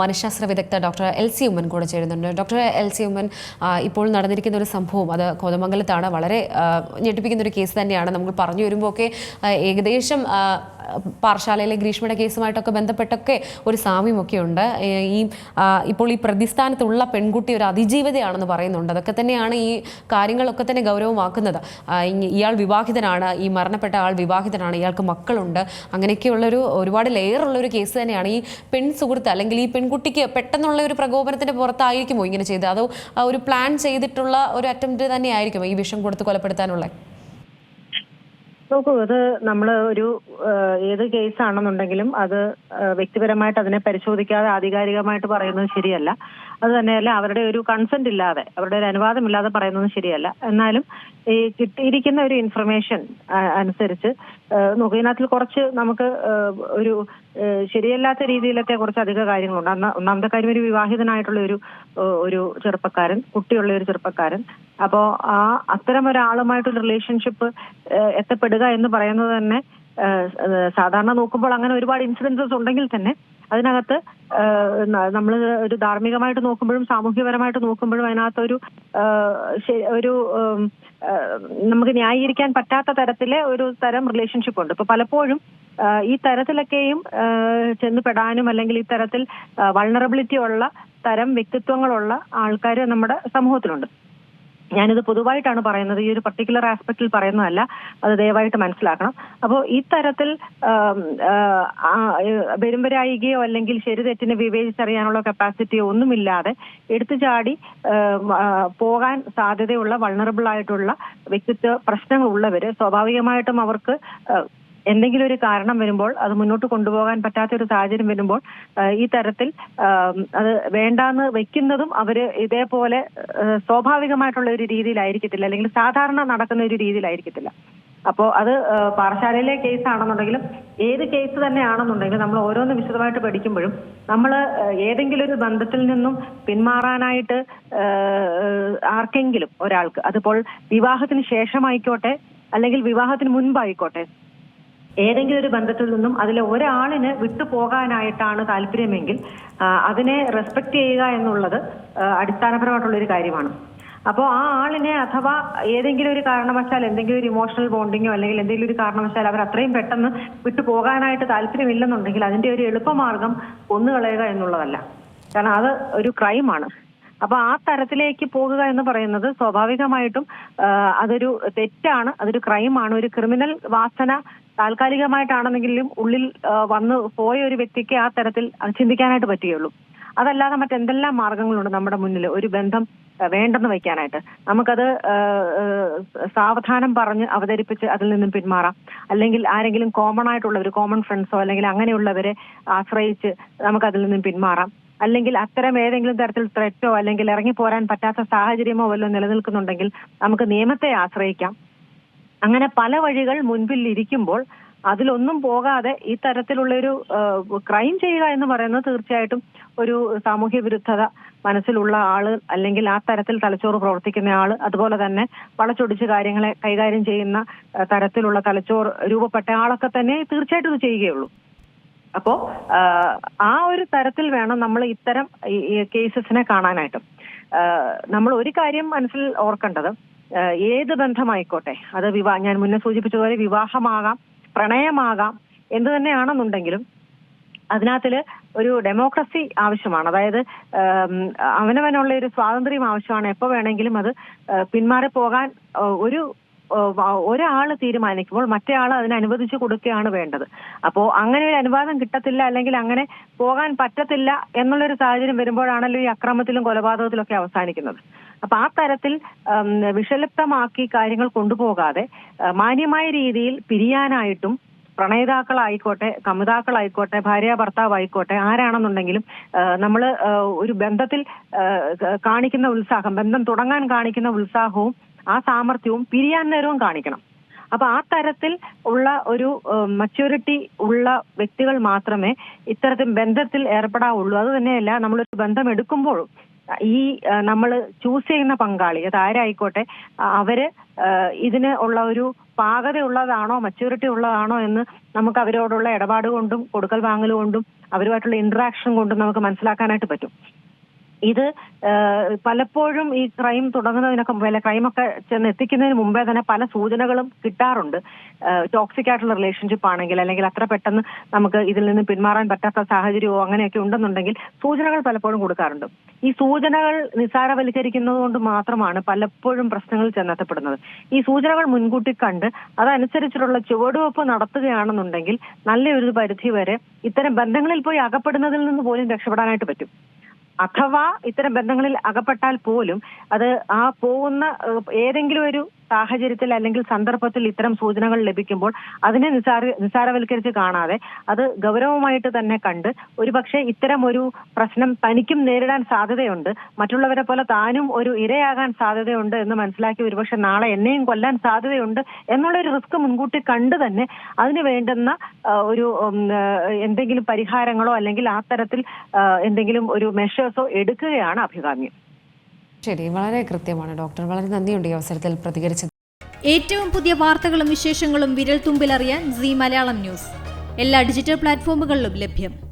മനഃശാസ്ത്ര വിദഗ്ധ doctor L C Oommen കൂടെ ചേരുന്നുണ്ട്. ഡോക്ടർ എൽ സി ഉമ്മൻ ഇപ്പോൾ നടന്നിരിക്കുന്ന ഒരു സംഭവം അത് കോതമംഗലത്താണ് വളരെ ഞെട്ടിപ്പിക്കുന്ന ഒരു കേസ് തന്നെയാണ്. നമ്മൾ പറഞ്ഞു വരുമ്പോൾ ഒക്കെ ഏകദേശം പാർശാലയിലെ ഗ്രീഷ്മയുടെ കേസുമായിട്ടൊക്കെ ബന്ധപ്പെട്ടൊക്കെ ഒരു സാമ്യമൊക്കെ ഉണ്ട്. ഈ ഇപ്പോൾ ഈ പ്രതിസ്ഥാനത്തുള്ള പെൺകുട്ടി ഒരു അതിജീവിതയാണെന്ന് പറയുന്നുണ്ട്. അതൊക്കെ തന്നെയാണ് ഈ കാര്യങ്ങളൊക്കെ തന്നെ ഗൗരവമാക്കുന്നത്. ഇയാൾ വിവാഹിതനാണ് ഈ മരണപ്പെട്ട ആൾ വിവാഹിതനാണ് ഇയാൾക്ക് മക്കളുണ്ട്. അങ്ങനെയൊക്കെയുള്ളൊരു ഒരുപാട് ഒരു കേസ് തന്നെയാണ് ഈ പെൺ സുഹൃത്ത് അല്ലെങ്കിൽ ഈ പെൺകുട്ടിക്ക് പെട്ടെന്നുള്ള ഒരു പ്രകോപനത്തിന്റെ പുറത്തായിരിക്കുമോ ഇങ്ങനെ ചെയ്തത്? അതോ ഒരു പ്ലാൻ ചെയ്തിട്ടുള്ള ഒരു അറ്റംപ്റ്റ് തന്നെ ആയിരിക്കും ഈ വിഷം കൊടുത്ത് കൊലപ്പെടുത്താനുള്ള? നോക്കൂ അത് നമ്മൾ ഒരു ഏത് കേസ് ആണെന്നുണ്ടെങ്കിലും അത് വ്യക്തിപരമായിട്ട് അതിനെ പരിശോധിക്കാതെ ആധികാരികമായിട്ട് പറയുന്നത് ശരിയല്ല. അത് തന്നെയല്ല അവരുടെ ഒരു കൺസെന്റ് ഇല്ലാതെ അവരുടെ ഒരു അനുവാദമില്ലാതെ പറയുന്നത് ശരിയല്ല. എന്നാലും ഈ കിട്ടിയിരിക്കുന്ന ഒരു ഇൻഫർമേഷൻ അനുസരിച്ച് ഏഹ്, കുറച്ച് നമുക്ക് ഒരു ശരിയല്ലാത്ത രീതിയിലത്തെ കുറച്ച് അധിക കാര്യങ്ങളുണ്ട്. അന്ന് ഒന്നാമത്തെ കാര്യം ഒരു വിവാഹിതനായിട്ടുള്ള ഒരു ഒരു ചെറുപ്പക്കാരൻ കുട്ടിയുള്ള ഒരു ചെറുപ്പക്കാരൻ. അപ്പോ ആ അത്തരം ഒരാളുമായിട്ടൊരു റിലേഷൻഷിപ്പ് എത്തപ്പെടുക എന്ന് പറയുന്നത് തന്നെ സാധാരണ നോക്കുമ്പോൾ അങ്ങനെ ഒരുപാട് ഇൻസിഡൻസസ് ഉണ്ടെങ്കിൽ തന്നെ അതിനകത്ത് നമ്മൾ ഒരു ധാർമ്മികമായിട്ട് നോക്കുമ്പോഴും സാമൂഹ്യപരമായിട്ട് നോക്കുമ്പോഴും അതിനകത്തൊരു ഒരു നമുക്ക് ന്യായീകരിക്കാൻ പറ്റാത്ത തരത്തിലെ ഒരു തരം റിലേഷൻഷിപ്പ് ഉണ്ട്. ഇപ്പൊ പലപ്പോഴും ഈ തരത്തിലൊക്കെയും ചെന്ന് പെടാനും അല്ലെങ്കിൽ ഈ തരത്തിൽ വൾണറബിലിറ്റി ഉള്ള തരം വ്യക്തിത്വങ്ങളുള്ള ആൾക്കാർ നമ്മുടെ സമൂഹത്തിലുണ്ട്. ഞാനിത് പൊതുവായിട്ടാണ് പറയുന്നത്. ഈ ഒരു പർട്ടിക്കുലർ ആസ്പെക്റ്റിൽ പറയുന്നതല്ല. അത് ദയവായിട്ട് മനസ്സിലാക്കണം. അപ്പോൾ ഈ തരത്തിൽ വരുമ്പരായികയോ അല്ലെങ്കിൽ ശരി തെറ്റിനെ വിവേചിച്ചറിയാനുള്ള കപ്പാസിറ്റിയോ ഒന്നുമില്ലാതെ എടുത്തു ചാടി പോകാൻ സാധ്യതയുള്ള വൾണറബിൾ ആയിട്ടുള്ള വ്യക്തിത്വ പ്രശ്നങ്ങളുള്ളവര് സ്വാഭാവികമായിട്ടും അവർക്ക് എന്തെങ്കിലും ഒരു കാരണം വരുമ്പോൾ അത് മുന്നോട്ട് കൊണ്ടുപോകാൻ പറ്റാത്ത ഒരു സാഹചര്യം വരുമ്പോൾ ഈ തരത്തിൽ അത് വേണ്ടാന്ന് വെക്കുന്നതും അവർ ഇതേപോലെ സ്വാഭാവികമായിട്ടുള്ള ഒരു രീതിയിലായിരിക്കത്തില്ല അല്ലെങ്കിൽ സാധാരണ നടക്കുന്ന ഒരു രീതിയിലായിരിക്കത്തില്ല. അപ്പോ അത് പാറശാലയിലെ കേസ് ആണെന്നുണ്ടെങ്കിലും ഏത് കേസ് തന്നെ ആണെന്നുണ്ടെങ്കിലും നമ്മൾ ഓരോന്ന് വിശദമായിട്ട് പഠിക്കുമ്പോഴും നമ്മൾ ഏതെങ്കിലും ഒരു ബന്ധത്തിൽ നിന്നും പിന്മാറാനായിട്ട് ആർക്കെങ്കിലും ഒരാൾക്ക് അതിപ്പോൾ വിവാഹത്തിന് ശേഷമായിക്കോട്ടെ അല്ലെങ്കിൽ വിവാഹത്തിന് മുൻപായിക്കോട്ടെ ഏതെങ്കിലും ഒരു ബന്ധത്തിൽ നിന്നും അതിലെ ഒരാളിന് വിട്ടുപോകാനായിട്ടാണ് താല്പര്യമെങ്കിൽ അതിനെ റെസ്പെക്ട് ചെയ്യുക എന്നുള്ളത് അടിസ്ഥാനപരമായിട്ടുള്ള ഒരു കാര്യമാണ്. അപ്പോൾ ആ ആളിനെ അഥവാ ഏതെങ്കിലും ഒരു കാരണവശാൽ എന്തെങ്കിലും ഒരു ഇമോഷണൽ ബോണ്ടിങ്ങോ അല്ലെങ്കിൽ എന്തെങ്കിലും ഒരു കാരണവശാൽ അവർ അത്രയും പെട്ടെന്ന് വിട്ടുപോകാനായിട്ട് താല്പര്യമില്ലെന്നുണ്ടെങ്കിൽ അതിന്റെ ഒരു എളുപ്പമാർഗം കൊന്നുകളയുക എന്നുള്ളതല്ല. കാരണം അത് ഒരു ക്രൈമാണ് അപ്പൊ ആ തരത്തിലേക്ക് പോകുക എന്ന് പറയുന്നത് സ്വാഭാവികമായിട്ടും അതൊരു തെറ്റാണ് അതൊരു ക്രൈമാണ്. ഒരു ക്രിമിനൽ വാസന താൽക്കാലികമായിട്ടാണെന്നെങ്കിലും ഉള്ളിൽ വന്ന് പോയ ഒരു വ്യക്തിക്ക് ആ തരത്തിൽ ചിന്തിക്കാനായിട്ട് പറ്റുകയുള്ളൂ. അതല്ലാതെ മറ്റെന്തെല്ലാം മാർഗങ്ങളുണ്ട് നമ്മുടെ മുന്നിൽ ഒരു ബന്ധം വേണ്ടെന്ന് വയ്ക്കാനായിട്ട്. നമുക്കത് സാവധാനം പറഞ്ഞ് അവതരിപ്പിച്ച് അതിൽ നിന്നും പിന്മാറാം. അല്ലെങ്കിൽ ആരെങ്കിലും കോമൺ ആയിട്ടുള്ള ഒരു കോമൺ ഫ്രണ്ട്സോ അല്ലെങ്കിൽ അങ്ങനെയുള്ളവരെ ആശ്രയിച്ച് നമുക്ക് അതിൽ നിന്നും പിന്മാറാം. അല്ലെങ്കിൽ അത്തരം ഏതെങ്കിലും തരത്തിൽ ത്രെറ്റോ അല്ലെങ്കിൽ ഇറങ്ങി പോരാൻ പറ്റാത്ത സാഹചര്യമോ വല്ലതും നിലനിൽക്കുന്നുണ്ടെങ്കിൽ നമുക്ക് നിയമത്തെ ആശ്രയിക്കാം. അങ്ങനെ പല വഴികൾ മുൻപിൽ ഇരിക്കുമ്പോൾ അതിലൊന്നും പോകാതെ ഈ തരത്തിലുള്ള ഒരു ക്രൈം ചെയ്യുക എന്ന് പറയുന്നത് തീർച്ചയായിട്ടും ഒരു സാമൂഹ്യ വിരുദ്ധത മനസ്സിലുള്ള ആൾ അല്ലെങ്കിൽ ആ തരത്തിൽ തലച്ചോറ് പ്രവർത്തിക്കുന്ന ആൾ അതുപോലെ തന്നെ വളച്ചൊടിച്ച് കാര്യങ്ങളെ കൈകാര്യം ചെയ്യുന്ന തരത്തിലുള്ള തലച്ചോറ് രൂപപ്പെട്ട ആളൊക്കെ തന്നെ തീർച്ചയായിട്ടും ഇത് ചെയ്യുകയുള്ളൂ. അപ്പോ ആ, ഒരു തരത്തിൽ വേണം നമ്മൾ ഇത്തരം കേസസിനെ കാണാനായിട്ട്. നമ്മൾ ഒരു കാര്യം മനസ്സിൽ ഓർക്കേണ്ടത് ഏത് ബന്ധമായിക്കോട്ടെ അത് വിവാഹ ഞാൻ മുന്നേ സൂചിപ്പിച്ചതുപോലെ വിവാഹമാകാം പ്രണയമാകാം എന്ത് തന്നെയാണെന്നുണ്ടെങ്കിലും അതിനകത്തിൽ ഒരു ഡെമോക്രസി ആവശ്യമാണ്. അതായത് അവനവനുള്ള ഒരു സ്വാതന്ത്ര്യം ആവശ്യമാണ്. എപ്പോ വേണമെങ്കിലും അത് പിന്മാറി പോകാൻ ഒരു ഒരാൾ തീരുമാനിക്കുമ്പോൾ മറ്റേ ആൾ അതിന് അനുവദിച്ചു കൊടുക്കുകയാണ് വേണ്ടത്. അപ്പോ അങ്ങനെ ഒരു അനുവാദം കിട്ടത്തില്ല അല്ലെങ്കിൽ അങ്ങനെ പോകാൻ പറ്റത്തില്ല എന്നുള്ളൊരു സാഹചര്യം വരുമ്പോഴാണല്ലോ ഈ അക്രമത്തിലും കൊലപാതകത്തിലും ഒക്കെ അവസാനിക്കുന്നത്. അപ്പൊ ആ തരത്തിൽ വിഷലിപ്തമാക്കി കാര്യങ്ങൾ കൊണ്ടുപോകാതെ മാന്യമായ രീതിയിൽ പിരിയാനായിട്ടും പ്രണയിതാക്കളായിക്കോട്ടെ കമിതാക്കളായിക്കോട്ടെ ഭാര്യ ഭർത്താവായിക്കോട്ടെ ആരാണെന്നുണ്ടെങ്കിലും നമ്മൾ ഒരു ബന്ധത്തിൽ കാണിക്കുന്ന ഉത്സാഹം ബന്ധം തുടങ്ങാൻ കാണിക്കുന്ന ഉത്സാഹവും ആ സാമർഥ്യവും പിരിയാൻ നേരവും കാണിക്കണം. അപ്പൊ ആ തരത്തിൽ ഉള്ള ഒരു മച്യൂരിറ്റി ഉള്ള വ്യക്തികൾ മാത്രമേ ഇത്തരത്തിൽ ബന്ധത്തിൽ ഏർപ്പെടാവുള്ളൂ. അത് തന്നെയല്ല നമ്മളൊരു ബന്ധം എടുക്കുമ്പോഴും ഈ നമ്മൾ ചൂസ് ചെയ്യുന്ന പങ്കാളി അത് ആരായിക്കോട്ടെ അവർ ഇതിന് ഉള്ള ഒരു പാകത ഉള്ളതാണോ മച്യൂരിറ്റി ഉള്ളതാണോ എന്ന് നമുക്ക് അവരോടുള്ള ഇടപാട് കൊണ്ടും കൊടുക്കൽ വാങ്ങൽ കൊണ്ടും അവരുമായിട്ടുള്ള ഇന്ററാക്ഷൻ കൊണ്ടും നമുക്ക് മനസ്സിലാക്കാനായിട്ട് പറ്റും. ഇത് പലപ്പോഴും ഈ ക്രൈം തുടങ്ങുന്നതിനൊക്കെ മുമ്പേ അല്ലെ ക്രൈമൊക്കെ ചെന്ന് എത്തിക്കുന്നതിന് മുമ്പേ തന്നെ പല സൂചനകളും കിട്ടാറുണ്ട്. ടോക്സിക് ആയിട്ടുള്ള റിലേഷൻഷിപ്പ് ആണെങ്കിൽ അല്ലെങ്കിൽ അത്ര പെട്ടെന്ന് നമുക്ക് ഇതിൽ നിന്ന് പിന്മാറാൻ പറ്റാത്ത സാഹചര്യമോ അങ്ങനെയൊക്കെ ഉണ്ടെന്നുണ്ടെങ്കിൽ സൂചനകൾ പലപ്പോഴും കൊടുക്കാറുണ്ട്. ഈ സൂചനകൾ നിസ്സാരവൽക്കരിക്കുന്നത് കൊണ്ട് മാത്രമാണ് പലപ്പോഴും പ്രശ്നങ്ങൾ ചെന്നെത്തപ്പെടുന്നത്. ഈ സൂചനകൾ മുൻകൂട്ടി കണ്ട് അതനുസരിച്ചിട്ടുള്ള ചുവടുവെപ്പ് നടത്തുകയാണെന്നുണ്ടെങ്കിൽ നല്ലൊരു പരിധി വരെ ഇത്തരം ബന്ധങ്ങളിൽ പോയി അകപ്പെടുന്നതിൽ നിന്ന് പോലും രക്ഷപ്പെടാനായിട്ട് പറ്റും. അഥവാ ഇത്തരം ബന്ധങ്ങളിൽ അകപ്പെട്ടാൽ പോലും അത് ആ പോകുന്ന ഏതെങ്കിലും ഒരു സാഹചര്യത്തിൽ അല്ലെങ്കിൽ സന്ദർഭത്തിൽ ഇത്തരം സൂചനകൾ ലഭിക്കുമ്പോൾ അതിനെ നിസാര നിസാരവൽക്കരിച്ച് കാണാതെ അത് ഗൗരവമായിട്ട് തന്നെ കണ്ട് ഒരുപക്ഷെ ഇത്തരം ഒരു പ്രശ്നം തനിക്കും നേരിടാൻ സാധ്യതയുണ്ട്. മറ്റുള്ളവരെ പോലെ താനും ഒരു ഇരയാകാൻ സാധ്യതയുണ്ട് എന്ന് മനസ്സിലാക്കി ഒരുപക്ഷെ നാളെ എന്നെയും കൊല്ലാൻ സാധ്യതയുണ്ട് എന്നുള്ളൊരു റിസ്ക് മുൻകൂട്ടി കണ്ട് തന്നെ അതിന് വേണ്ടുന്ന ഒരു എന്തെങ്കിലും പരിഹാരങ്ങളോ അല്ലെങ്കിൽ ആ തരത്തിൽ എന്തെങ്കിലും ഒരു മെഷേഴ്സോ എടുക്കുകയാണ് അഭികാമ്യം. ശരി വളരെ കൃത്യമാണ്. ഡോക്ടർ വളരെ നന്ദിയുണ്ട് ഈ അവസരത്തിൽ പ്രതികരിച്ചത്. ഏറ്റവും പുതിയ വാർത്തകളും വിശേഷങ്ങളും വിരൽ തുമ്പിലറിയാൻ സി മലയാളം ന്യൂസ്. എല്ലാ ഡിജിറ്റൽ പ്ലാറ്റ്ഫോമുകളിലും ലഭ്യം.